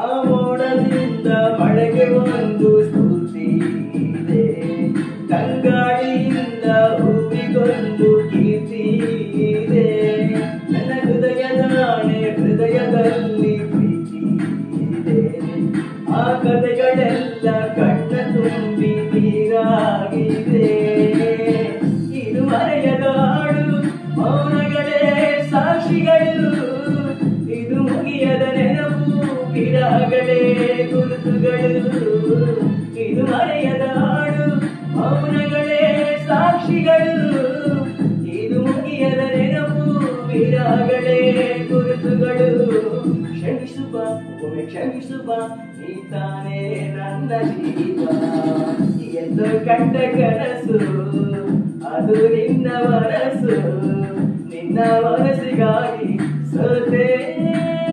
ಆ ಮೋಡದಿಂದ ಮಳೆಗೆ ಒಂದು ಸ್ತುತಿ ಇದೆ. ಕಂಗಾಳಿಯಿಂದ ಹೂವಿಗೊಂದು ಕೀರ್ತಿ ಇದೆ. ನನ್ನ ಹೃದಯದಾಣೆ ಹೃದಯದಲ್ಲಿ ಪ್ರೀತಿ ಇದೆ. ಆ ಕಥೆಗಳೆಲ್ಲ ಕಣ್ಣ ತುಂಬಿ ನೀರಾಗಿದೆ. ಇದು ಮರೆಯದಾಡು ಮೌನಗಳೇ ಸಾಕ್ಷಿಗಳು. ವಿರಹಗಳೇ ಗುರುತುಗಳು. ಇದು ಮರೆಯದ ಹಾಡು, ಮೌನಗಳೇ, ಸಾಕ್ಷಿಗಳು. ಇದು ಮುಗಿಯದ ನೆನಪು ಗಿಡಗಳೇ ಗುರುತುಗಳು. ಕ್ಷಮಿಸುವ, ಒಮ್ಮೆ ಕ್ಷಮಿಸುವ, ನೀ ತಾನೇ ನನ್ನ ಜೀವ. ಎಂದು ಕಂಡ ಕನಸು, ಅದು ನಿನ್ನ ಮನಸ್ಸು ನಿನ್ನ ಮನಸ್ಸಿಗಾಗಿ ಸೋತೆ